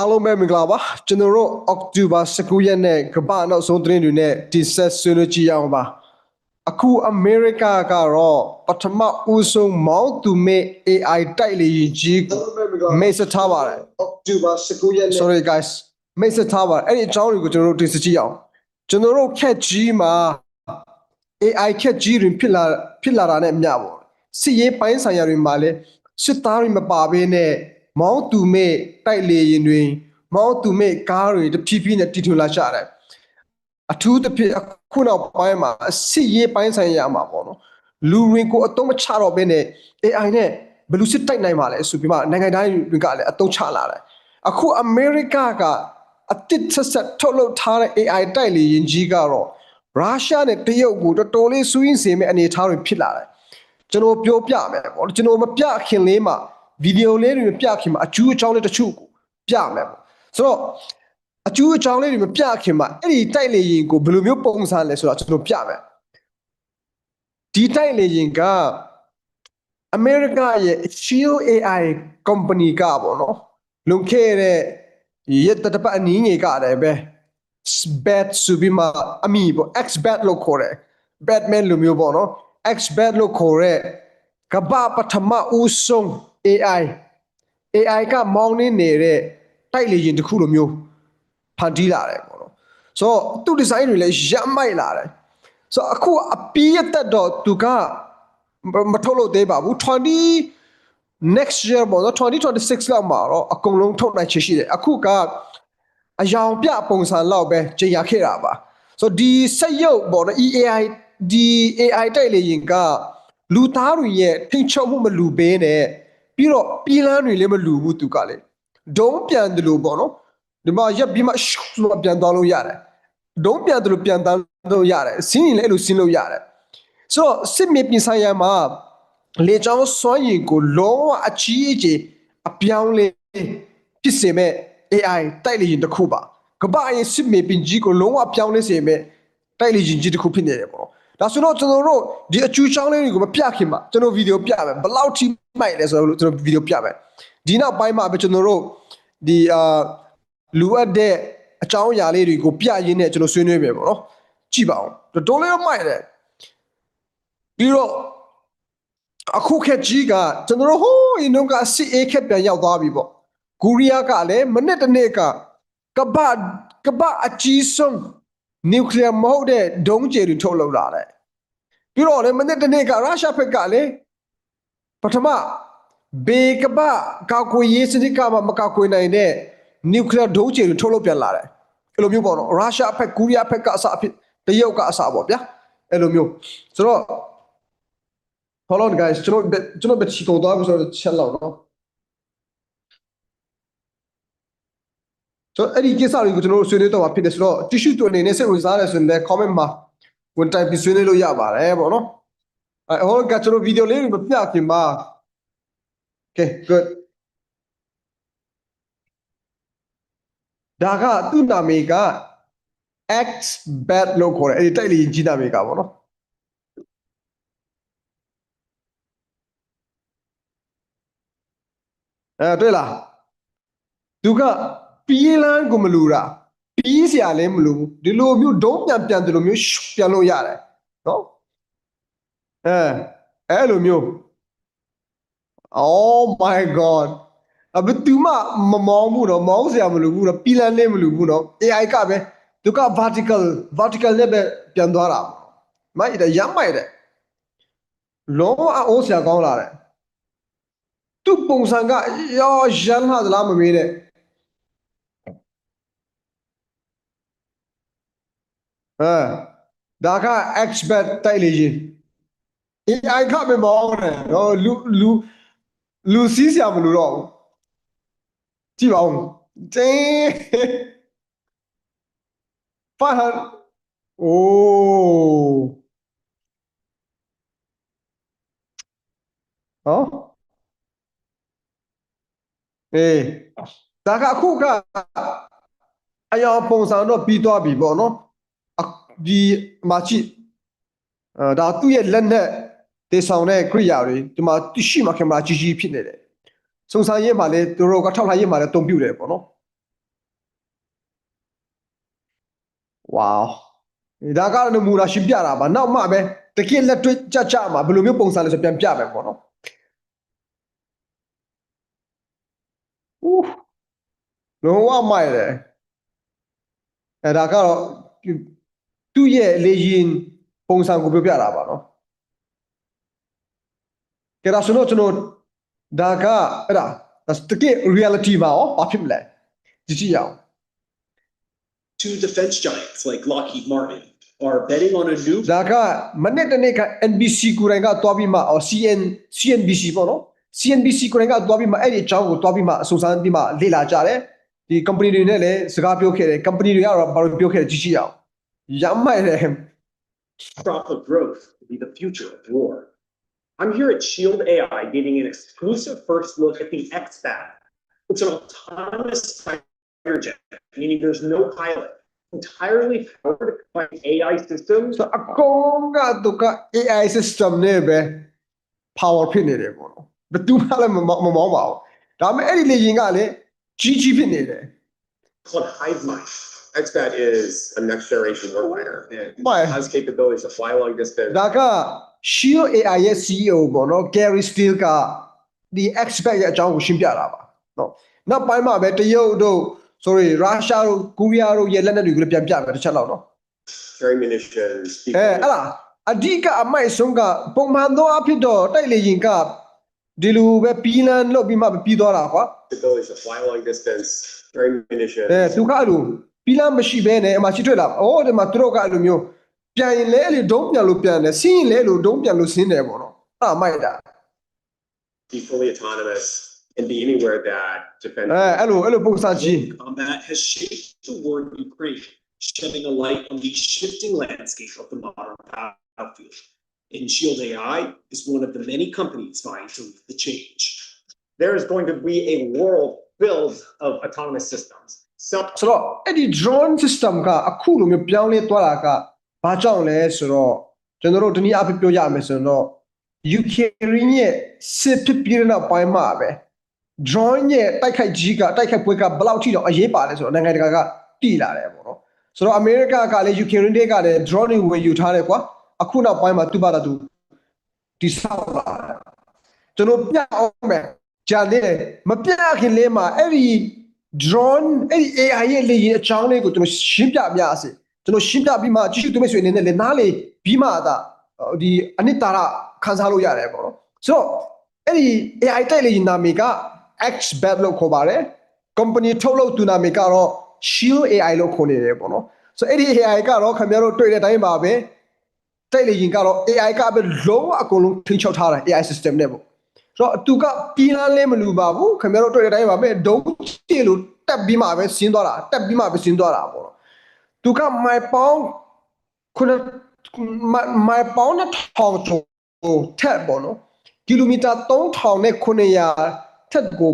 အားလုံးပဲမင်္ဂလာပါကျွန်တော်တို့ October 19ရက်နေ့ကမ္ဘာနောက်ဆုံးသတင်းတွေနဲ့ဒီဆက်ဆွေးနွေးကြည့်ရအောင်ပါအခု America ကတော့ပထမဦးဆုံးမောင်းသူမဲ့ AI တိုက်လေယာဉ်ကြီးကိုမိတ်ဆက်ထားပါတယ် October 19ရက်နေ့ Sorry guys မိတ်ဆက်ထားပါတယ်အဲ့ဒီအကြောင်းတွေကိုကျွန်တော်တို့တင်ဆက်ကြည့်အောင်ကျွန်တော်တို့ခက်ကြီးမှာ AI ခက်ကြီးတွေဖြစ်လာဖြစ်လာတာနဲ့အမျှပေါ့စစ်ရေးပိုင်းဆိုင်ရာတွေမှာလည်းစစ်သားတွေမပါဘဲနဲ့ မောင်းသူမဲ့တိုက်လေရင်တွေမောင်းသူမဲ့ကားတွေတဖြည်းဖြည်းနဲ့တီထွင်လာကြတယ်အထူးသဖြင့်အခုနောက်ပိုင်းမှာစစ်ရေးပိုင်းဆိုင်ရာမှာပေါ့နော်လူတွေကိုအတုံးမချတော့ဘဲနဲ့ AI နဲ့ဘယ်လိုစစ်တိုက်နိုင်မှာလဲဆိုပြီးမှနိုင်ငံတိုင်းတွေကလည်းအတုံးချလာတယ်အခုအမေရိကကအတစ်ဆက်ဆက်ထုတ်လုပ်ထားတဲ့ AI တိုက်လေရင်ကြီးကတော့ရုရှားနဲ့တရုတ်ကိုတော်တော်လေးစူးရင်းစေမဲ့အနေအထားတွေဖြစ်လာတယ်ကျွန်တော်ပြောပြမယ်ပေါ့ကျွန်တော်မပြခင်လေးမှာ ဗီဒီယိုလေးတွေမပြခင်မှာအကျူးအကြောင်းလေးတချို့ကိုပြမယ်ပေါ့ဆိုတော့အကျူးအကြောင်းလေးတွေမပြခင်မှာအဲ့ဒီတိုက်လေရင်ကိုဘယ်လိုမျိုးပုံစံလဲဆိုတော့ကျွန်တော်ပြမယ်ဒီတိုက်လေရင်ကအမေရိကရဲ့ Shield AI company ကပေါ့နော်လွန်ခဲ့တဲ့ရက်တပတ်အနည်းငယ်ကလည်းပဲ bat ဆိုပြီးမှအမီပေါ့ x bat လို့ခေါ်တယ် batman လိုမျိုးပေါ့နော် x bat လို့ခေါ်တဲ့ ကမ္ဘာပထမဦးဆုံး AI AI ကမောင်းနေနေတဲ့တိုက်လေယာဉ်တစ်ခုလိုမျိုးဖန်တီးလာတယ်ပေါ့နော်ဆိုတော့သူ့ဒီဇိုင်းတွေလည်းရမ်းမိုက်လာတယ်ဆိုတော့အခုအပီးရတက်တော့သူကမထုတ်လို့သေးပါဘူး20 next year ပေါ့နော်2026လောက်မှာတော့အကုန်လုံးထုတ်နိုင်ချေရှိတယ်အခုကအယောင်ပြပုံစံလောက်ပဲကြေညာခဲ့တာပါဆိုတော့ဒီစက်ရုပ်ပေါ့နော် EAI ဒီ AI တိုက်လေရင်က လူသားတွေရဲ့ထိန်ချုပ်မှုမလူဘဲနဲ့ပြီးတော့ပြည်လန်းတွေလည်းမလူဘူးသူကလေဒုံးပြန်တယ်လို့ပေါ့နော်ဒီမှာရက်ပြီးမှရှုလို့ပြန်သွားလို့ရတယ်ဒုံးပြန်တယ်လို့ပြန်သွားလို့ရတယ်စင်းရင်လည်းအဲ့လိုစင်းလို့ရတယ်ဆိုတော့စစ်မြေပြင်ဆိုင်ရာမှာလေကြောင်းစွမ်းရည်ကိုလုံးဝအကြီးအကျယ်အပြောင်းလဲဖြစ်စေမဲ့ AI တိုက်လေရင်တစ်ခုပါကမ္ဘာရဲ့စစ်မြေပြင်ကြီးကိုလုံးဝပြောင်းလဲစေမဲ့တိုက်လေရင်ကြီးတစ်ခုဖြစ်နေတယ်ပေါ့ ဒါဆိုတော့ကျွန်တော်တို့ဒီအကျူချောင်းလေးတွေကိုမပြခင်မှာကျွန်တော်ဗီဒီယိုပြမယ်ဘယ်လောက်ထိမိုက်လဲဆိုတော့ကျွန်တော်ဗီဒီယိုပြမယ်ဒီနောက်ပိုင်းမှာပဲကျွန်တော်တို့ဒီအာလူအပ်တဲ့အကြောင်းအရာလေးတွေကိုပြရင်းနဲ့ကျွန်တော်ဆွေးနွေးမယ်ပေါ့နော်ကြည့်ပါအောင်တော်တော်လေးမိုက်တယ်ပြီးတော့အခုခက်ကြီးကကျွန်တော်တို့ဟိုးအင်းတို့ကစစ်အေးခက်ပြန်ရောက်သွားပြီပေါ့ကိုရီးယားကလည်းမနေ့တနေ့ကကပ္ပကပ္ပအကြီးဆုံး နျူကလ িয়ার မဟုတ်တဲ့ဒုံးကျည်တွေထုတ်လုပ်လာတယ်ပြီးတော့လည်းမနေ့တနေ့ကရုရှားဘက်ကလည်းပထမဘေကပ္ပကောက်ကွေရေးစနစ်ကမှမကောက်ကွေနိုင်တဲ့နျူကလ িয়ার ဒုံးကျည်တွေထုတ်လုပ်ပြန်လာတယ်အဲ့လိုမျိုးပေါ့နော်ရုရှားဘက်ကိုရီးယားဘက်ကအစအဖြစ်တရုတ်ကအစပေါ့ဗျာအဲ့လိုမျိုးဆိုတော့ Hold on guys ကျွန်တော်ကျွန်တော်ဘယ်ချီကုန်သွားပြီဆိုတော့ချက်လောက်နော် တော့အဲ့ဒီကိစ္စတွေကိုကျွန်တော်တို့ဆွေးနွေးတော့မှာဖြစ်တယ်ဆိုတော့ tissue တွေအနေနဲ့စိတ်ဝင်စားတယ်ဆိုရင်လည်း comment မှာဝင်တိုင်ပြီးဆွေးနွေးလို့ရပါတယ်ပေါ့နော်အဲဟောကကျွန်တော်ဗီဒီယိုလေးတွေမပြခင်မှာ Okay good ဒါကသူ့နာမည်က X bad လို့ခေါ်တယ်အဲ့ဒီတိုက်လေကြီးနာမည်ကပေါ့နော်အဲတွေ့လားသူက ပြေးလန်းကိုမလူတာပြေးเสียလည်းမလူဘူးဒီလိုမျိုးဒုံးပြန်ပြန်ဒီလိုမျိုးရှုပ်ပြန်လို့ရတယ်နော်အဲအဲ့လိုမျိုး Oh my god အဘသူမမမောင်းဘူးတော့မောင်းเสียမလူဘူးတော့ပြေးလန်းလည်းမလူဘူးတော့ AI ကပဲသူက vertical vertical နဲ့ပဲပြန်သွားတာမိုက်တယ်ရမ်းမိုက်တယ်လုံးဝအိုးเสียကောင်းလာတယ်သူ့ပုံစံကရောရမ်းလာသလားမမေးတဲ့ အဲဒါက expert တိုက်လေရင် AI ကမမောင်းတယ်တော့လူလူလူစီးစရာမလိုတော့ဘူးကြည့်ပါဦးတင်းဖာဟန်အိုးဟောအေးဒါကအခုကအယောင်ပုံစံတော့ပြီးသွားပြီပေါ့နော် ဒီမှာကြည့်အဲဒါသူ့ရဲ့လက်နဲ့တေဆောင်တဲ့ကိရိယာတွေဒီမှာတရှိမှာကင်မရာကြီးကြီးဖြစ်နေတယ်စုံစမ်းရေးမှာလည်းသူတို့ကထောက်ထားရေးမှာလည်းတုံပြူတယ်ပေါ့နော်ဝေါဒါကတော့နမူနာရှင်းပြတာပါနောက်မှပဲတကယ်လက်တွေ့ကြကြမှာဘယ်လိုမျိုးပုံစံလဲဆိုပြန်ပြမယ်ပေါ့နော်ဦးလုံးဝမိုက်တယ်အဲဒါကတော့ သူ့ရဲ့လေရင်ပုံစံကိုပြောပြတာပါနော်ကဲဒါဆိုတော့ကျွန်တော်ဒါကအဲ့ဒါဒါတကယ် reality ပါอ๋อဘာဖြစ်မလဲကြည့်ကြည့်ရအောင် Two defense giants like Lockheed Martin are betting on a new ဒါကမနေ့တနေ့က NBC ကိုယ်တိုင်ကတွားပြီးမှအော် CN CNBC ပေါ့နော် CNBC ကိုယ်တိုင်ကတွားပြီးမှအဲ့ဒီအကြောင်းကိုတွားပြီးမှအစုံစမ်းပြီးမှလေ့လာကြတယ်ဒီ company တွေနဲ့လည်းစကားပြောခဲ့တယ် company တွေကတော့ဘာလို့ပြောခဲ့တယ်ကြည့်ကြည့်ရအောင် ရမ်းမိုက်တယ် crop of growth to be the future of war. I'm here at Shield AI getting an exclusive first look at the XBAT. It's an autonomous fighter jet, meaning there's no pilot, entirely powered by AI systems ဆိုတော့အကောင်ကသူက AI system နဲ့ပဲ power ဖြစ်နေတယ်ပေါ့နော်ဘယ်သူမှလည်းမမောင်းမမောင်းပါဘူးဒါပေမဲ့အဲ့ဒီလေရင်ကလည်းကြီးကြီးဖြစ်နေတယ် called HiveMind. XBAT is a next generation warfighter. It Why? has capabilities to fly long distance. ဒါက Shield AI ရဲ့ CEO ပေါ့နော် Gary Steele ကဒီ expect ရဲ့အကြောင်းကိုရှင်းပြတာပါနော်နောက်ပိုင်းမှာပဲတရုတ်တို့ sorry ရုရှားတို့ကိုရီးယားတို့ရဲ့လက်နက်တွေကိုလည်းပြန်ပြမယ်တစ်ချက်လောက်နော် Carry munitions. အဲအဲ့လားအဓိကအမိုက်ဆုံးကပုံမှန်သောအဖြစ်တော့တိုက်လေရင်ကဒီလိုပဲပီးလန်းလုပ်ပြီးမှပြီးသွားတာကွာ capabilities to fly long distance. Carry munitions. အဲသူကအဲ့လို ပီးလန်းမရှိဘဲနဲ့အမှရှိတွေ့လာအော်ဒီမှာသူတို့ကအဲ့လိုမျိုးပြန်ရင်လဲအဲ့လိုဒုံးပြန်လို့ပြန်တယ်ဆင်းရင်လဲအဲ့လိုဒုံးပြန်လို့ဆင်းတယ်ပေါ့နော်အဲ့ဒါမိုက်တာ Be fully autonomous and be anywhere that defense. အဲအဲ့လိုအဲ့လိုပုံစံကြီး combat has shaped the war in Ukraine, shedding a light on the shifting landscape of the modern battlefield. And Shield AI is one of the many companies vying to lead the change. There is going to be a world filled of autonomous systems. Self ဆိုတော့အဲ့ဒီ drone system ကအခုလိုမျိုးပြောင်းလဲသွားတာကဘာကြောင့်လဲဆိုတော့ကျွန်တော်တို့ဒီနေ့အဖြစ်ပြောရမယ်ဆိုတော့ Ukraine ရဲ့စစ်ဖြစ်ပြီးတဲ့နောက်ပိုင်းမှာပဲ drone ရဲ့တိုက်ခိုက်ကြီးကတိုက်ခိုက်ပွဲကဘယ်လောက်ထိတော့အရေးပါလဲဆိုတော့နိုင်ငံတကာကတိလာတယ်ပေါ့နော်ဆိုတော့ America ကလည်း Ukraine တွေကလည်း drone တွေဝယ်ယူထားတယ်ကွာအခုနောက်ပိုင်းမှာသူ့ဘာသာသူဒီဆောက်လာတယ်ကျွန်တော်ပြအောင်မယ်ဂျာနေမပြခင်လေးမှာအဲ့ဒီ drone အဲ့ဒီ AI ရဲ့လေယာဉ်အကြောင်းလေးကိုကျွန်တော်ရှင်းပြပြရစေကျွန်တော်ရှင်းပြပြီးမှကြည့်ရှုသူမိတ်ဆွေအနေနဲ့လည်းနားလေပြီးမှသာဒီအနှစ်သာရခန်းစားလို့ရတယ်ပေါ့နော်ဆိုတော့အဲ့ဒီ AI တိုက်လေယာဉ်နာမည်က XBAT လို့ခေါ်ပါတယ် company ထုတ်လုပ်သူနာမည်ကတော့ Shield AI လို့ခေါ်နေတယ်ပေါ့နော်ဆိုတော့အဲ့ဒီ AI ကတော့ခင်ဗျားတို့တွေ့တဲ့အတိုင်းပါပဲတိုက်လေယာဉ်ကတော့ AI ကပဲလုံးဝအကုန်လုံးထိန်းချုပ်ထားတယ် AI system နဲ့ပေါ့ ဆိုတော့သူကပြီးလန်းလဲမလူပါဘူးခင်ဗျားတို့တွေ့တဲ့အတိုင်းပါပဲဒုံးချီလို့တက်ပြီးမှပဲဆင်းသွားတာတက်ပြီးမှပဲဆင်းသွားတာပေါ့နော်သူကမိုင်ပေါင်းခုနမိုင်ပေါင်းနဲ့ထောင်ချိုထက်ပေါ့နော်ကီလိုမီတာ3000နဲ့900ထက်ကို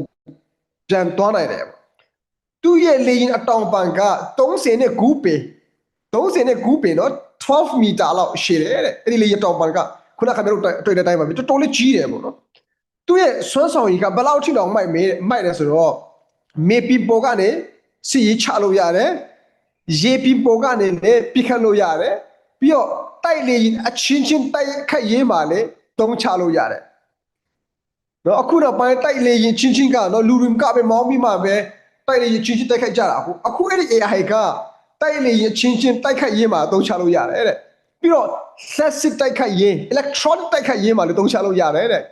ပြန်သွားနိုင်တယ်ပေါ့သူ့ရဲ့လေယာဉ်အတောင်ပံက30နဲ့9ပေ30နဲ့9ပေနော်12မီတာလောက်ရှည်တယ်တဲ့အဲ့ဒီလေယာဉ်အတောင်ပံကခုနခင်ဗျားတို့တွေ့တဲ့အတိုင်းပါပဲတော်တော်လေးကြီးတယ်ပေါ့နော် သူ့ရဲ့ဆွမ်းဆောင်ရည်ကဘယ်လောက်ထိတောင်မိုက်မေးမိုက်တယ်ဆိုတော့မေပီပိုကနေစီရေးချလို့ရတယ်ရေပီပိုကနေလည်းပြခတ်လို့ရတယ်ပြီးတော့တိုက်လေရင်အချင်းချင်းတိုက်ခတ်ရေးမှာလည်းတုံးချလို့ရတယ်နော်အခုတော့ပိုင်းတိုက်လေရင်ချင်းချင်းကနော်လူရင်ကပဲမောင်းပြီးမှပဲတိုက်လေရင်ချင်းချင်းတိုက်ခတ်ကြတာအခုအခုအဲ့ဒီ AI ကတိုက်လေရင်ချင်းချင်းတိုက်ခတ်ရေးမှာတုံးချလို့ရတယ်တဲ့ပြီးတော့လက်စစ်တိုက်ခတ်ရေး electronic တိုက်ခတ်ရေးမှာလည်းတုံးချလို့ရတယ်တဲ့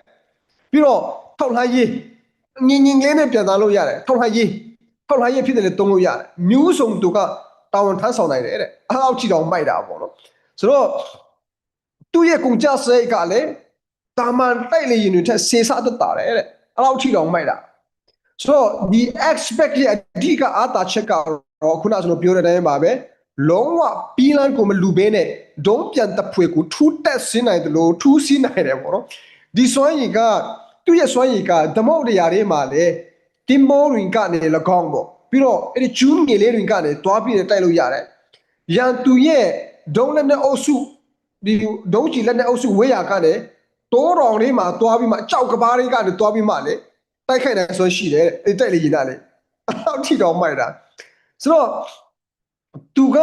ပြီးတော့ထောက်လှမ်းရေးငင်ငင်လေးနဲ့ပြန်သားလို့ရတယ်ထောက်လှမ်းရေးထောက်လှမ်းရေးဖြစ်တယ်လေတုံးလို့ရတယ်မျိုးစုံသူကတာဝန်ထမ်းဆောင်နိုင်တယ်တဲ့အဲ့လောက်ကြည့်တော့မိုက်တာပေါ့နော်ဆိုတော့သူ့ရဲ့ကုန်ကြစရိတ်ကလည်းတာမန်တိုက်လေရင်တွေထက်စေစားတတ်တာတဲ့အဲ့လောက်ကြည့်တော့မိုက်တာဆိုတော့ဒီ expect ရဲ့အဓိကအားသာချက်ကတော့ခုနကကျွန်တော်ပြောတဲ့အတိုင်းပါပဲလုံးဝပီးလန်းကိုမလူဘဲနဲ့ဒုံးပြန်တဖွေကိုထူးတက်ဆင်းနိုင်တယ်လို့ထူးဆင်းနိုင်တယ်ပေါ့နော်ဒီစွမ်းရည်က သူ့ရဲ့စွမ်းရည်ကဓမုတ်တရားတွေမှာလေတင်မောရင်ကနေ၎င်းပေါ့ပြီးတော့အဲ့ဒီကျူးငယ်လေးတွေကနေတွားပြီးတိုက်လို့ရတယ်ရန်သူရဲ့ဒုံးလက်နဲ့အုပ်စုဒီဒုံးချီလက်နဲ့အုပ်စုဝေးရကနေတိုးတော်လေးမှာတွားပြီးမှအကြောက်ကဘားလေးကနေတွားပြီးမှလေတိုက်ခိုက်တယ်ဆိုရှိတယ်အဲ့ဒီတိုက်လေရင်ကလေအောက်ထိတော့မိုက်တာဆိုတော့သူက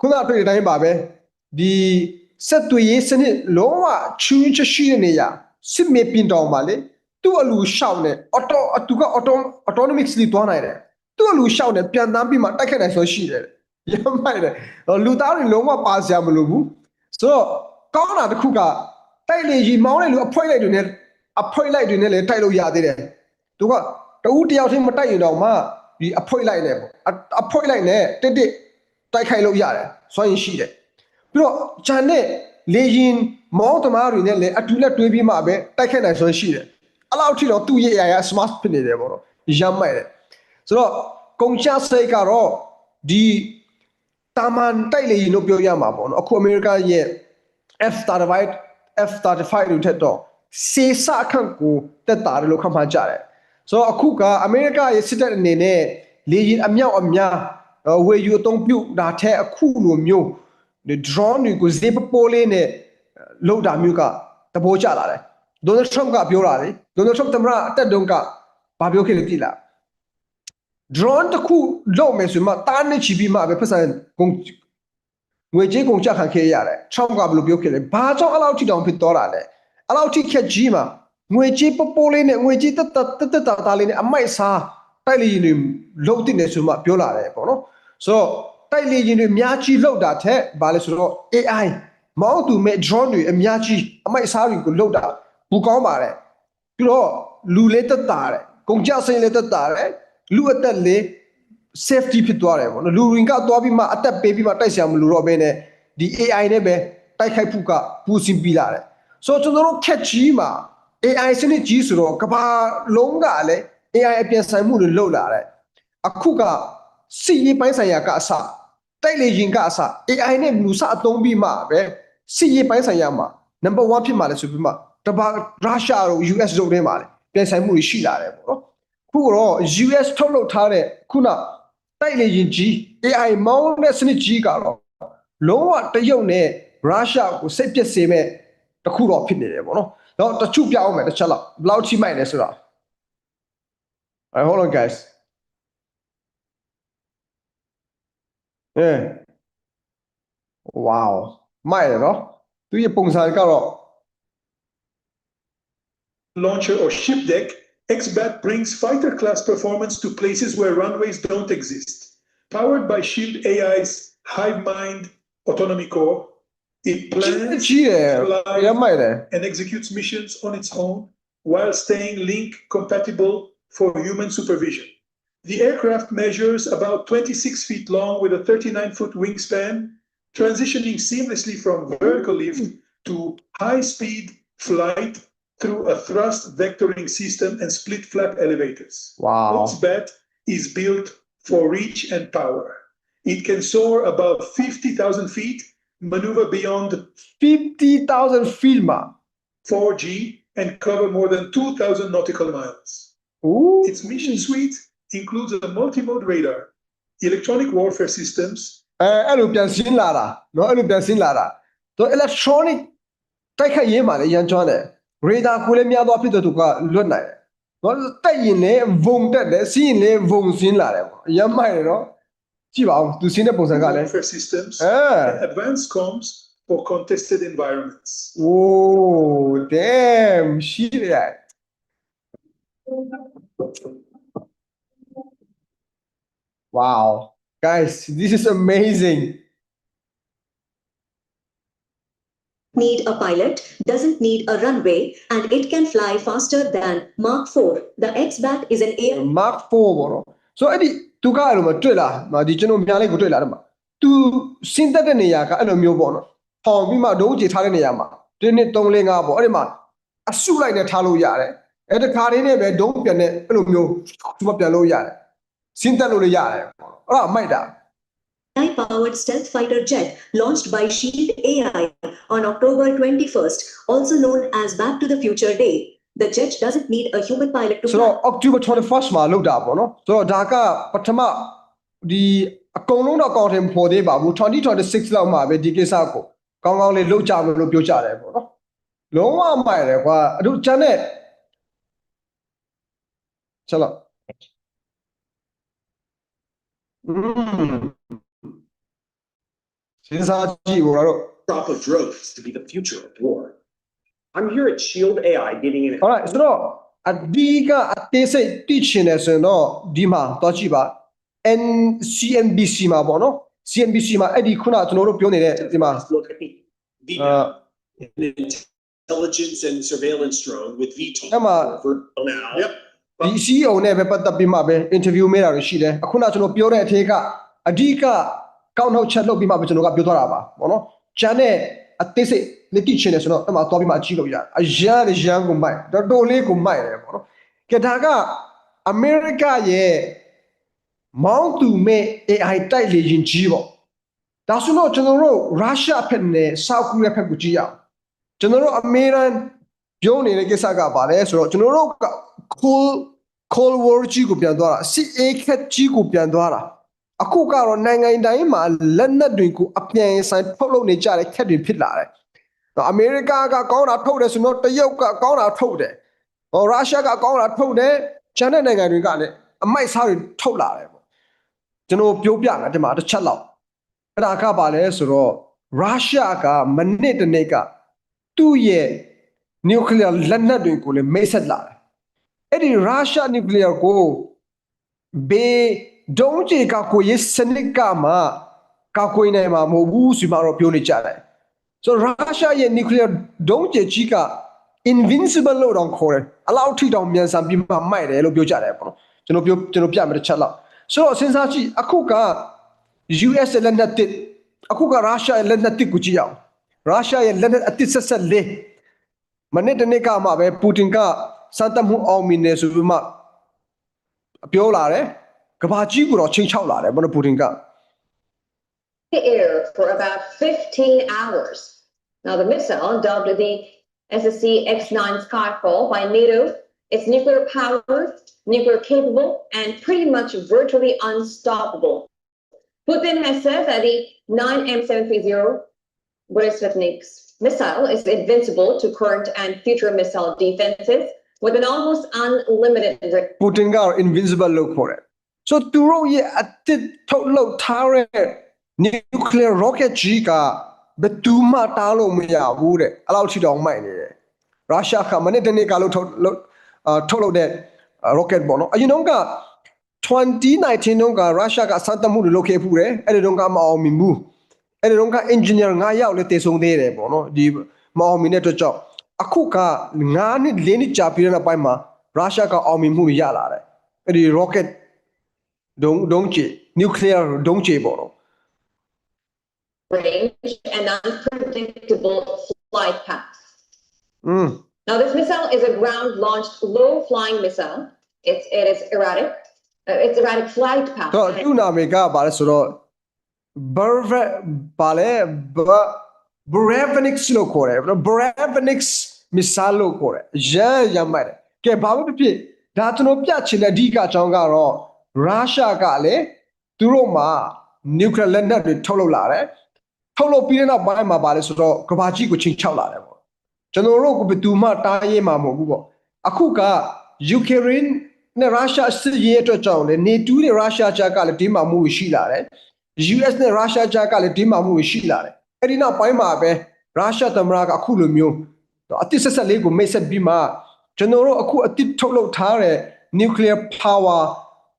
ခုနတွေ့တဲ့အတိုင်းပါပဲဒီစက်တွေရေးစနစ်လုံးဝချူးချရှိတဲ့နေရာ စစ်မေပင်တောင်ပါလေသူ့အလူရှောက်နေအော်တိုသူကအော်တိုအော်တိုနမစ်လီတွားနိုင်တယ်သူ့အလူရှောက်နေပြန်တန်းပြီးမှတိုက်ခတ်နိုင်ဆိုရှိတယ်ရမိုက်တယ်လူသားတွေလုံးဝပါစရာမလိုဘူးဆိုတော့ကောင်းတာတစ်ခုကတိုက်လေကြီးမောင်းတဲ့လူအဖွဲလိုက်တွေနဲ့အဖွဲလိုက်တွေနဲ့လည်းတိုက်လို့ရသေးတယ်သူကတူတယောက်ချင်းမတိုက်ရင်တော့မှဒီအဖွဲလိုက်နဲ့ပေါ့အအဖွဲလိုက်နဲ့တစ်တစ်တိုက်ခိုက်လို့ရတယ်စွမ်းရည်ရှိတယ်ပြီးတော့ဂျန်နဲ့ လေရင်မောင်းသမားတွေနဲ့လည်းအတူလက်တွဲပြီးမှပဲတိုက်ခိုက်နိုင်စွမ်းရှိတယ်အဲ့လောက်ထိတော့သူ့ရဲ့အရာရ smart ဖြစ်နေတယ်ပေါ့နော်ရမ်းမိုက်တယ်ဆိုတော့ကုန်ချစိတ်ကတော့ဒီတာမန်တိုက်လေရင်လို့ပြောရမှာပေါ့နော်အခုအမေရိကရဲ့ F35 F35 လို့ထက်တော့စေစအခန့်ကိုတက်တာတယ်လို့ခန့်မှန်းကြတယ်ဆိုတော့အခုကအမေရိကရဲ့စစ်တပ်အနေနဲ့လေရင်အမြောက်အများအော်ဝေယူအသုံးပြုတာထက်အခုလိုမျိုးဒီ drone တွေကိုဇေပပိုးလေးနဲ့လောက်တာမျိုးကတဘောကျလာတယ်ဒေါ်နယ်ထရမ့်ကပြောတာလေဒေါ်နယ်ထရမ့်သမ္မတအတက်တုန်းကဘာပြောခဲ့လဲသိလား drone တစ်ခုလောက်မယ်ဆိုမှတားနေချီပြီးမှပဲပတ်စံကုန်ငွေကြေးကုန်ကြခံခဲ့ရတယ် Trump ကဘယ်လိုပြောခဲ့လဲဘာကြောင့်အဲ့လောက်ထိတောင်ဖြစ်သွားတာလဲအဲ့လောက်ထိခက်ကြီးမှာငွေကြေးပပိုးလေးနဲ့ငွေကြေးတက်တက်တက်တက်တာတာလေးနဲ့အမိုက်စားတိုက်လေရင်တွေလုံးတင်နေဆိုမှပြောလာတယ်ပေါ့နော်ဆိုတော့ တိုက်လေရင်တွေအများကြီးလောက်တာထက်ဘာလဲဆိုတော့ AI မောင်းသူမဲ့ drone တွေအများကြီးအမိုက်စားတွေကိုလောက်တာဘူကောင်းပါတယ်ပြီးတော့လူလေးတက်တာတယ်ကုန်ကြစိန်လေးတက်တာတယ်လူအသက်လေး safety ဖြစ်သွားတယ်ပေါ့နော်လူရင်ကသွားပြီးမှအသက်ပေးပြီးမှတိုက်ဆရာမလို့တော့ဘဲနဲ့ဒီ AI နဲ့ပဲတိုက်ခိုက်ဖို့ကပူစင်ပြီးလာတယ်ဆိုတော့ကျွန်တော်တို့ခက်ကြီးမှာ AI စနစ်ကြီးဆိုတော့ကဘာလုံးကလည်း AI အပြန်ဆိုင်မှုတွေလုပ်လာတယ်အခုက စီရေးပိုင်းဆိုင်ရာကအစတိုက်လေရင်ကအစ AI နဲ့လူစအသုံးပြီးမှပဲစီရေးပိုင်းဆိုင်ရာမှာ number 1ဖြစ်မှာလဲဆိုပြီးမှတပါရုရှားတို့ US တို့ထဲမှာလေပြန်ဆိုင်မှုတွေရှိလာတယ်ပေါ့နော်ခုတော့ US ထုတ်လုပ်ထားတဲ့ခုနတိုက်လေရင်ကြီး AI မောင်းတဲ့စနစ်ကြီးကတော့လုံးဝတရုတ်နဲ့ရုရှားကိုစိတ်ပျက်စေမဲ့တစ်ခုတော့ဖြစ်နေတယ်ပေါ့နော်တော့တချို့ပြအောင်မယ်တစ်ချက်လောက်ဘယ်လောက်ထိမိုက်လဲဆိုတော့ Alright, hold on guys. Yeah. Wow. မိုက်တယ်နော်သူရဲ့ပုံစံကတော့ launcher or ship deck, XBAT brings fighter class performance to places where runways don't exist. Powered by Shield AI's HiveMind autonomy core, it ကြီး plans ကြီးတယ်ရမ်းမိုက်တယ် and executes missions on its own while staying link compatible for human supervision. The aircraft measures about 26 feet long with a 39 foot wingspan, transitioning seamlessly from vertical lift to high speed flight through a thrust vectoring system and split flap elevators. Wow. Oxbat is built for reach and power. It can soar above 50,000 feet, maneuver beyond 50000 feet မှာ 4G and cover more than 2,000 nautical miles. ဦး Its mission suite includes a multi-mode radar, electronic warfare systems အဲအဲ့လိုပြန်စင်းလာတာနော်အဲ့လိုပြန်စင်းလာတာသူ electronic တိုက်ခိုက်ရေးမှာလည်းရန်ကျွမ်းတယ် radar ကိုလည်းများသွားဖြစ်တဲ့သူကလွတ်နိုင်တယ်နော်တက်ရင်လည်းဘုံတက်တယ်စီးရင်လည်းဘုံစင်းလာတယ်ပေါ့ရမ်းမိုက်တယ်နော်ကြည့်ပါဦးသူစင်းတဲ့ပုံစံကလည်း warfare systems အဲ advanced comms for contested environments โอ้ damn shit ရ Wow. Guys, this is amazing. need a pilot, doesn't need a runway, and it can fly faster than Mark IV. The X-Bat is an AI Mark 4ပေါ့နော်။ So အဲ့ဒီသူကအဲ့လိုမတွေ့လား။မဒီကျွန်တော်များလေးကိုတွေ့လာတယ်မှာ။ तू စင်းတက်တဲ့နေရာကအဲ့လိုမျိုးပေါ့နော်။ထောင်ပြီးမှဒုံးကြီးထားတဲ့နေရာမှာ1 2 3 4 5ပေါ့အဲ့ဒီမှာအစုလိုက်နဲ့ထားလို့ရတယ်။အဲ့ဒီခါလေးနဲ့ပဲဒုံးပြန်နဲ့အဲ့လိုမျိုးသူမပြန်လို့ရတယ်။ စင်းတက်လို့လည်းရတယ်ပေါ့နော်။အဲ့ဒါမိုက်တာ powered stealth fighter jet launched by Shield AI on October 21st, also known as Back to the Future Day. The jet doesn't need a human pilot to ဆိုတော့ fly. October 21st မှာလောက်တာပေါ့နော်ဆိုတော့ဒါကပထမဒီအကုန်လုံးတော့ content ပေါ်သေးပါဘူး2026လောက်မှာပဲဒီကိစ္စကိုကောင်းကောင်းလေးလုပ်ကြမယ်လို့ပြောကြတယ်ပေါ့နော်လုံးဝမိုက်တယ်ကွာအဲ့တို့ကျန်တဲ့ချက်တော့อืมစဉ်းစားကြ ည့်ပေါ်တော့ Crop of drones to be the future of war. I'm here at Shield AI getting an alright ဆိုတော့အဒီကအသေးစိတ်သိချင်တယ်ဆိုရင်တော့ဒီမှာတော့ကြည့်ပါ N CNBC မှာပေါ့နော် CNBC မှာအဲ့ဒီခုနကျွန်တော်တို့ပြောနေတဲ့ဒီမှာ Let's look at the Uh, VDOM, an intelligence and surveillance drone with VTOL. Come on. For now. Yep. ဒီ CEO နဲ့ပဲပတ်သက်ပြီးမှပဲ interview မေးတာတွေရှိတယ်အခုနကျွန်တော်ပြောတဲ့အထက်ကအဓိကကောက်နှုတ်ချက်လုပ်ပြီးမှပဲကျွန်တော်ကပြောသွားတာပါပေါ့နော်ကျန်တဲ့အသေးစိတ်လက်တိချင်တယ်ဆိုတော့အဲ့မှာသွားပြီးမှအကြည့်လို့ရတယ်အရန်ရန်ကိုမိုက်တော်တော်လေးကိုမိုက်တယ်ပေါ့နော်ကဲဒါကအမေရိကရဲ့မောင်းသူမဲ့ AI တိုက်လေရင်ကြီးပေါ့ဒါဆိုတော့ကျွန်တော်တို့ရုရှားဖက်နဲ့ဆောက်ကိုရီးယားဖက်ကိုကြည့်ရအောင်ကျွန်တော်တို့အမေရိကန်ပြောနေတဲ့ကိစ္စကဘာလဲဆိုတော့ကျွန်တော်တို့က cold cold war ကြီးကိုပြန်သွားတာစစ်အေးခက်ကြီးကိုပြန်သွားတာအခုကတော့နိုင်ငံတိုင်းမှာလက်နက်တွေကိုအပြန်ဆိုင်ထုတ်လုပ်နေကြတဲ့ခက်တွေဖြစ်လာတယ်။တော့အမေရိကကကောင်းတာထုတ်တယ်ဆိုတော့တရုတ်ကကောင်းတာထုတ်တယ်။ဟောရုရှားကကောင်းတာထုတ်တယ်။ကျန်တဲ့နိုင်ငံတွေကလည်းအမိုက်စားတွေထုတ်လာတယ်ပေါ့။ကျွန်တော်ပြောပြမယ်ဒီမှာတစ်ချက်လောက်အဲ့ဒါကပါလဲဆိုတော့ရုရှားကမနစ်တစ်နေ့ကသူ့ရဲ့ nuclear လက်နက်တွေကိုလည်းမိတ်ဆက်လာတယ် အဲ့ဒီရုရှားနျူကလ িয়ার ကိုဘေဒုံးချေကကိုရေးစနစ်ကမှကကိုင်းနိုင်မှာမဟုတ်ဘူးဆိုမှတော့ပြောနေကြတယ်ဆိုတော့ရုရှားရဲ့နျူကလ িয়ার ဒုံးချေကြီးက invincible လို့တော့ခေါ်တယ်အလောက်ထိတောင်မြန်ဆန်ပြီးမှမိုက်တယ်လို့ပြောကြတယ်ပေါ့နော်ကျွန်တော်ပြောကျွန်တော်ပြမယ်တစ်ချက်လောက်ဆိုတော့စဉ်းစားကြည့်အခုက US ရဲ့လက်နက်တစ်အခုကရုရှားရဲ့လက်နက်တစ်ကိုကြည့်အောင်ရုရှားရဲ့လက်နက်အတစ်ဆက်ဆက်လေး မနေ့တနေ့ကမှပဲပူတင်က စမ်းသပ်မှုအောင်မြင်နေဆိုပြီးမှပြောလာတယ်ကဘာကြီးကိုတော့ချင်းချောက်လာတယ်ဘယ်လိုပူတင်က the air for about 15 hours. Now, the missile, dubbed the SSC X-9 Skyfall by NATO, is nuclear powered, nuclear capable, and pretty much virtually unstoppable. Putin has said that the 9M730 Borisovnik's missile is invincible to current and future missile defenses with an almost unlimited range. ပူတင်ကတော့ invincible လို့ခေါ်တယ်ဆိုသူတို့ရဲ့အတစ်ထုတ်လုပ်ထားတဲ့ nuclear rocket ကြီးကဘယ်သူမှတားလို့မရဘူးတဲ့အဲ့လောက်ထိတောင်မိုက်နေတယ်ရုရှားကမနေ့တနေ့ကလို့ထုတ်လုပ်အာထုတ်လုပ်တဲ့ rocket ပေါ့နော်အရင်တုန်းက2019တုန်းကရုရှားကစမ်းသပ်မှုတွေလုပ်ခဲ့ဖူးတယ်အဲ့ဒီတုန်းကမအောင်မြင်ဘူးအဲ့ဒီတုန်းက engineer 9ယောက်လည်းတည်ဆုံသေးတယ်ပေါ့နော်ဒီမအောင်မြင်တဲ့အတွက်ကြောင့် အခုက9နှစ်4နှစ်ကြာပြီးတဲ့နောက်ပိုင်းမှာရုရှားကအောင်မြင်မှုတွေရလာတယ်အဲ့ဒီ rocket ဒုံဒုံချေ nuclear ဒုံချေပေါ့နော် range and unpredictable flight paths. อืม Now, this missile is a ground-launched, low-flying missile. It's it is erratic. Uh, its erratic flight path. တော့သူ့နာမည်ကဘာလဲဆိုတော့ Berve ဘာလဲ Brevenix လို့ခေါ်တယ် နော် Brevenix missile လို့ခေါ်တယ်ရမ်းရမ်းမိုက်တယ်ကဲဘာပဲဖြစ်ဖြစ်ဒါကျွန်တော်ပြချင်တဲ့အဓိကအကြောင်းကတော့ရုရှားကလည်းသူတို့မှာ nuclear လက်နက်တွေထုတ်လုပ်လာတယ်ထုတ်လုပ်ပြီးတဲ့နောက်ပိုင်းမှာဘာလဲဆိုတော့ကဘာကြီးကိုချိန်ချောက်လာတယ်ပေါ့ကျွန်တော်တို့ကဘယ်သူမှတားရဲမှာမဟုတ်ဘူးပေါ့အခုက Ukraine နဲ့ရုရှားစစ်ရေးအတွက်ကြောင့်လေ NATO နဲ့ရုရှားကြားကလည်းတင်းမာမှုရှိလာတယ် US နဲ့ရုရှားကြားကလည်းတင်းမာမှုရှိလာတယ်အဲ့ဒီနောက်ပိုင်းမှာပဲရုရှားသမ္မတကအခုလိုမျိုး အတစ်ဆက်ဆက်လေးကိုမိတ်ဆက်ပြီးမှကျွန်တော်တို့အခုအတစ်ထုတ်လုပ်ထားတဲ့ nuclear power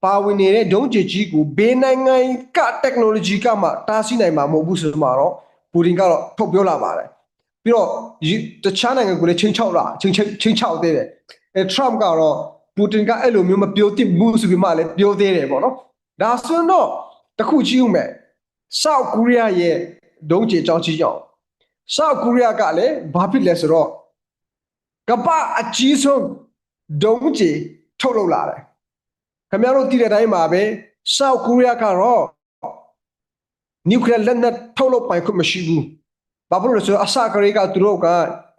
ပါဝင်နေတဲ့ဒုံးကျည်ကြီးကိုဘေးနိုင်ငံက technology ကမှတားဆီးနိုင်မှာမဟုတ်ဘူးဆိုမှတော့ပူတင်ကတော့ထုတ်ပြောလာပါတယ်ပြီးတော့ယူတခြားနိုင်ငံကိုလည်းချင်းချောက်လာချင်းချင်းချင်းချောက်သေးတယ်အဲ Trump ကတော့ပူတင်ကအဲ့လိုမျိုးမပြောသင့်ဘူးဆိုပြီးမှလည်းပြောသေးတယ်ပေါ့နော်ဒါဆိုရင်တော့တစ်ခုကြည့်ဦးမယ် South Korea ရဲ့ဒုံးကျည်အကြောင်းကြီးကြောင်း South Korea ကလည်းဘာဖြစ်လဲဆိုတော့ ကပ္ပအကြီးဆုံးဒုံးကျည်ထုတ်လုပ်လာတယ်ခင်ဗျားတို့သိတဲ့အတိုင်းပါပဲ South Korea ကတော့ nuclear လက်နက်ထုတ်လုပ်ပိုင်ခွင့်မရှိဘူးဘာဖြစ်လို့လဲဆိုတော့အစကတည်းကသူတို့က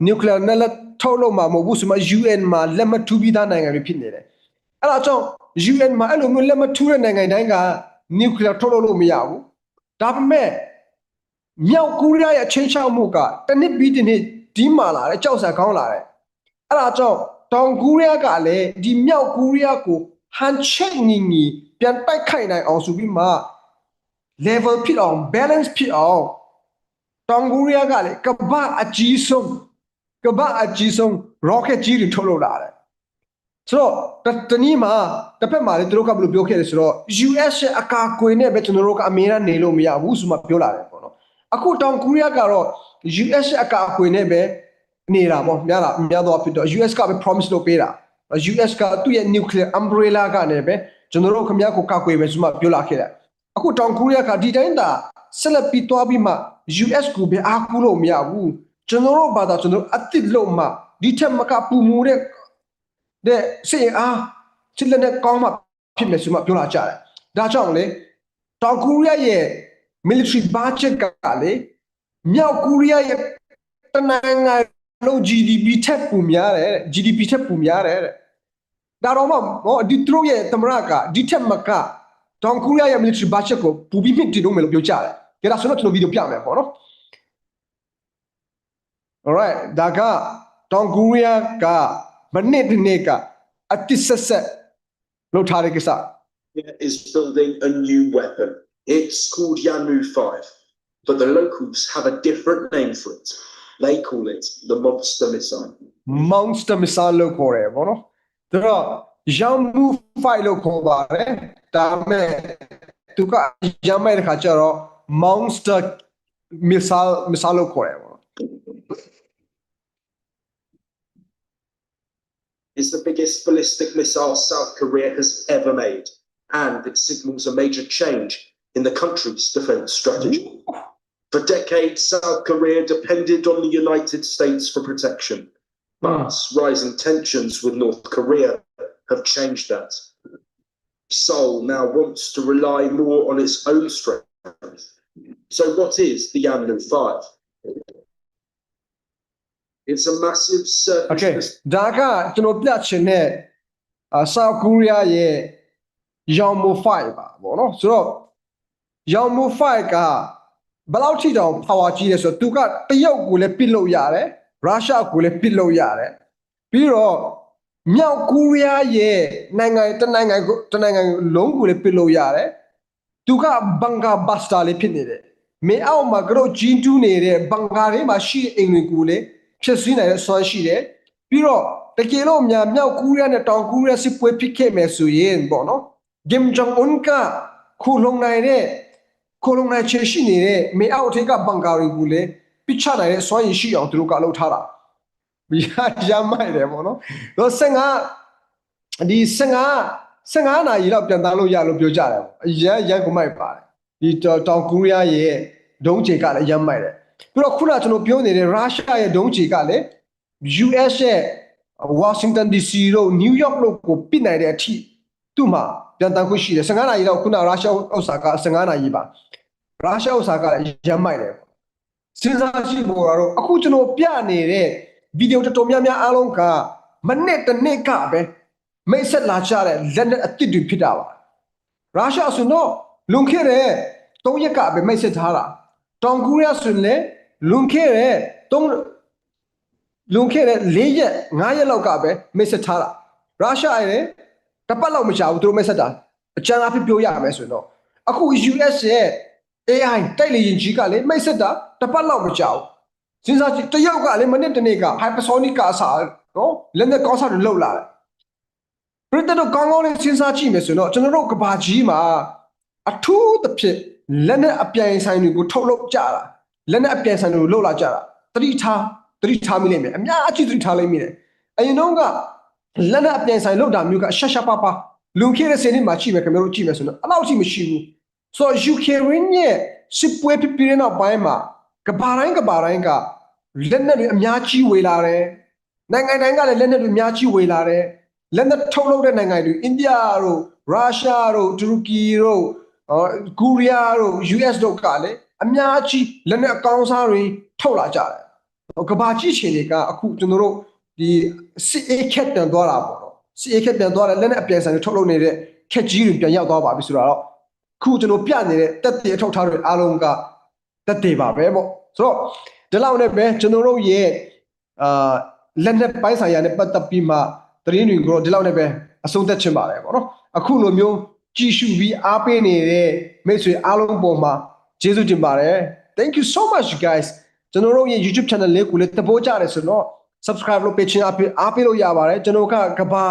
nuclear လက်နက်ထုတ်လုပ်မှာမဟုတ်ဘူးဆိုမှ UN မှာလက်မှတ်ထိုးပြီးသားနိုင်ငံတွေဖြစ်နေတယ်အဲ့ဒါကြောင့် UN မှာအဲ့လိုမျိုးလက်မှတ်ထိုးတဲ့နိုင်ငံတိုင်းက nuclear ထုတ်လုပ်လို့မရဘူးဒါပေမဲ့မြောက်ကိုရီးယားရဲ့ချင်းချောက်မှုကတစ်နှစ်ပြီးတစ်နှစ်ဒီမာလာတယ်ကြောက်စရာကောင်းလာတယ် အဲ့ဒါကြောင့်တောင်ကိုရီးယားကလည်းဒီမြောက်ကိုရီးယားကိုဟန်ချက်ညီညီပြန်တိုက်ခိုက်နိုင်အောင်ဆိုပြီးမှ level ဖြစ်အောင် balance ဖြစ်အောင်တောင်ကိုရီးယားကလေကမ္ဘာအကြီးဆုံးကမ္ဘာအကြီးဆုံး rocket ကြီးတွေထုတ်လုပ်လာတယ်ဆိုတော့တတနည်းမှာတစ်ဖက်မှာလေသူတို့ကဘယ်လိုပြောခဲ့လဲဆိုတော့ US ရဲ့အကာအကွယ်နဲ့ပဲကျွန်တော်တို့ကအမြဲတမ်းနေလို့မရဘူးဆိုမှပြောလာတယ်ပေါ့နော်အခုတောင်ကိုရီးယားကတော့ US ရဲ့အကာအကွယ်နဲ့ပဲ နေတာပေါ့များလားများတော့ဖြစ်တော့ US ကပဲ promise လုပ်ပေးတာ US ကသူ့ရဲ့ nuclear umbrella ကနေပဲကျွန်တော်တို့ခင်ဗျားကိုကာကွယ်မယ်ဆိုမှပြောလာခဲ့တယ်အခုတောင်ကိုရီးယားကဒီတိုင်းသာဆက်လက်ပြီးသွားပြီးမှ US ကိုပဲအားကိုးလို့မရဘူးကျွန်တော်တို့ဘာသာကျွန်တော်တို့အသစ်လို့မှဒီထက်မကပူမူတဲ့တဲ့စိတ်အားချစ်လက်နဲ့ကောင်းမှဖြစ်မယ်ဆိုမှပြောလာကြတယ်ဒါကြောင့်လေတောင်ကိုရီးယားရဲ့ military budget ကလေမြောက်ကိုရီးယားရဲ့တနိုင် ငံလုံး GDP ထက်ပူများတယ်တဲ့ GDP ထက်ပူများတယ်တဲ့ဒါတော့မှဟောဒီသူတို့ရဲ့သမရကဒီထက်မကတောင်ကိုရီးယားရဲ့ military budget ကိုပူပြီးမြင့်တင်လို့မယ်လို့ပြောကြတယ်ကြဒါဆိုတော့ကျွန်တော်ဗီဒီယိုပြမယ်ပေါ့နော် alright ဒါကတောင်ကိုရီးယားကမနစ်တစ်နေ့ကအတစ်ဆက်ဆက်လုပ်ထားတဲ့ကိစ္စ is building a new weapon. It's called Yanmu 5, but the locals have a different name for it. They call it the monster missile. monster missile လို့ခေါ်တယ်ပေါ့နော်ဒါတော့ Yamu 5လို့ခေါ်ပါတယ်ဒါပေမဲ့သူကရမ်းမဲ့တဲ့ခါကျတော့ monster missile missile လို့ခေါ်တယ်ပေါ့နော် It's the biggest ballistic missile South Korea has ever made, and it signals a major change in the country's defense strategy. For decades, South Korea depended on the United States for protection. But rising tensions with North Korea have changed that. Seoul now wants to rely more on its own strength. So, what is the Yamnu 5? It's a massive surface. okay missile ဒါကကျွန်တော်ပြချင်တဲ့အာ South Korea ရဲ့ Yamu 5ပါပေါ့နော်ဆိုတော့ Yamu 5က ဘယ်လောက်ထိတောင် power ကြီးလဲဆိုတော့သူကတရုတ်ကိုလည်းပစ်လို့ရတယ်ရုရှားကိုလည်းပစ်လို့ရတယ်ပြီးတော့မြောက်ကိုရီးယားရဲ့နိုင်ငံတနိုင်ငံကိုတနိုင်ငံလုံးကိုလည်းပစ်လို့ရတယ်သူကဘန်ကာဘတ်စတာလေးဖြစ်နေတယ်မင်းအောက်မှာကတော့ဂျင်းတူးနေတဲ့ဘန်ကာတွေမှာရှိတဲ့အိမ်တွေကိုလည်းဖြစ်စည်းနိုင်တဲ့စွမ်းရှိတယ်ပြီးတော့တကယ်လို့များမြောက်ကိုရီးယားနဲ့တောင်ကိုရီးယားစစ်ပွဲဖြစ်ခဲ့မယ်ဆိုရင်ပေါ့နော်ဂျင်ဂျုံအွန်ကခုလုံနိုင်တဲ့ ခုလုံနိုင်ချေရှိနေတဲ့မင်းအောက်အထက်ကဘန်ကာတွေကိုလည်းပြစ်ချနိုင်တဲ့စွမ်းရည်ရှိအောင်သူတို့ကလုပ်ထားတာရရမိုက်တယ်ပေါ့နော်တော့15ဒီ15 15နာရီလောက်ပြန်သားလို့ရလို့ပြောကြတယ်ပေါ့အရန်ရန်ကိုမိုက်ပါတယ်ဒီတောင်တောင်ကိုရီးယားရဲ့ဒုံးချေကလည်းရမ်းမိုက်တယ်ပြီးတော့ခုနကကျွန်တော်ပြောနေတဲ့ရုရှားရဲ့ဒုံးချေကလည်း US ရဲ့ Washington DC တို့ New York တို့ကိုပစ်နိုင်တဲ့အထိသူ့မှာပြန်တန်းခွင့်ရှိတယ်15နာရီလောက်ခုနရုရှားဥစ္စာက15နာရီပါ ရုရှားဥစ္စာကလည်းရမ်းမိုက်တယ်ပေါ့စဉ်းစားကြည့်ဖို့ကတော့အခုကျွန်တော်ပြနေတဲ့ဗီဒီယိုတော်တော်များများအားလုံးကမနစ်တစ်နှစ်ကပဲမိတ်ဆက်လာကြတဲ့လက်နဲ့အစ်စ်တွေဖြစ်တာပါရုရှားဆိုတော့လွန်ခဲ့တဲ့၃ရက်ကပဲမိတ်ဆက်ထားတာတောင်ကိုရီးယားဆိုရင်လည်းလွန်ခဲ့တဲ့၃လွန်ခဲ့တဲ့၄ရက်၅ရက်လောက်ကပဲမိတ်ဆက်ထားတာရုရှားရဲ့တစ်ပတ်လောက်မကြာဘူးသူတို့မိတ်ဆက်တာအကြမ်းအဖြစ်ပြောရမယ်ဆိုရင်တော့အခု US ရဲ့ AI တိုက်လေရင်ကြီးကလည်းမိတ်ဆက်တာတစ်ပတ်လောက်မကြာဘူးစဉ်းစားကြည့်တရုတ်ကလည်းမနစ်တစ်နေ့က hypersonic ကအစားနော်လက်နဲ့ကောင်းစားတွေလောက်လာတယ်ပြစ်တော့ကောင်းကောင်းလေးစဉ်းစားကြည့်မယ်ဆိုတော့ကျွန်တော်တို့ကဘာကြီးမှာအထူးသဖြင့်လက်နဲ့အပြိုင်ဆိုင်တွေကိုထုတ်လုပ်ကြတာလက်နဲ့အပြိုင်ဆိုင်တွေကိုလောက်လာကြတာတတိထားတတိထားမိလိမ့်မယ်အများကြီးတတိထားလိမ့်မယ်အရင်တော့ကလက်နဲ့အပြိုင်ဆိုင်လောက်တာမျိုးကရှက်ရှက်ပါပါလူခေတဲ့စင်းနေမှာကြည့်မယ်ခင်ဗျားတို့ကြည့်မယ်ဆိုတော့အဲ့လောက်ကြည့်မရှိဘူး ဆိုတော့ Ukraine ရဲ့စစ်ပွဲဖြစ်ပြီးတဲ့နောက်ပိုင်းမှာကဘာတိုင်းကဘာတိုင်းကလက်နက်တွေအများကြီးဝေလာတယ်။နိုင်ငံတိုင်းကလည်းလက်နက်တွေအများကြီးဝေလာတယ်။လက်နက်ထုတ်လုပ်တဲ့နိုင်ငံတွေအိန္ဒိယတို့ရုရှားတို့တူရကီတို့အော်ကိုရီးယားတို့ US တို့ကလည်းအများကြီးလက်နက်အကောင်းစားတွေထုတ်လာကြတယ်။ဟိုကဘာကြီးချင်တွေကအခုကျွန်တော်တို့ဒီစစ်အေးခက်တန်သွားတာပေါ့နော်။စစ်အေးခက်တန်သွားတယ်လက်နက်အပြည့်အစုံတွေထုတ်လုပ်နေတဲ့ခက်ကြီးတွေပြန်ရောက်သွားပါပြီဆိုတော့ ခုကျွန်တော်ပြနေတဲ့တက်တဲ့အထောက်ထားတွေအားလုံးကတက်တွေပါပဲပေါ့ဆိုတော့ဒီလောက်နဲ့ပဲကျွန်တော်တို့ရဲ့အာလက်နက်ပိုင်းဆိုင်ရာနဲ့ပတ်သက်ပြီးမှသတင်းတွေကိုတော့ဒီလောက်နဲ့ပဲအဆုံးသတ်ချင်ပါတယ်ပေါ့နော်အခုလိုမျိုးကြည်ရှုပြီးအားပေးနေတဲ့မိတ်ဆွေအားလုံးပေါ်မှာကျေးဇူးတင်ပါတယ် thank you so much you guys ကျွန်တော်တို့ရဲ့ YouTube channel လေးကိုလည်းတပိုးကြတယ်ဆိုတော့ subscribe လုပ်ပေးခြင်းအပြင်အားပေးလို့ရပါတယ်ကျွန်တော်ကကဘာ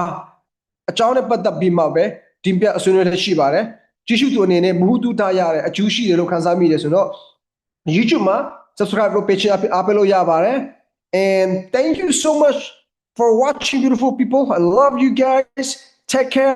အကြောင်းနဲ့ပတ်သက်ပြီးမှပဲတင်ပြအဆွေးနွေးလက်ရှိပါတယ် ကြည့်ရှုသူအနေနဲ့မဟုတ်တူတာရတဲ့အကျိုးရှိတယ်လို့ခန်းစားမိတယ်ဆိုတော့ YouTube မှာ subscribe လုပ်ပေးခြင်းအပြင်အားပေးလို့ရပါတယ် and thank you so much for watching beautiful people i love you guys take care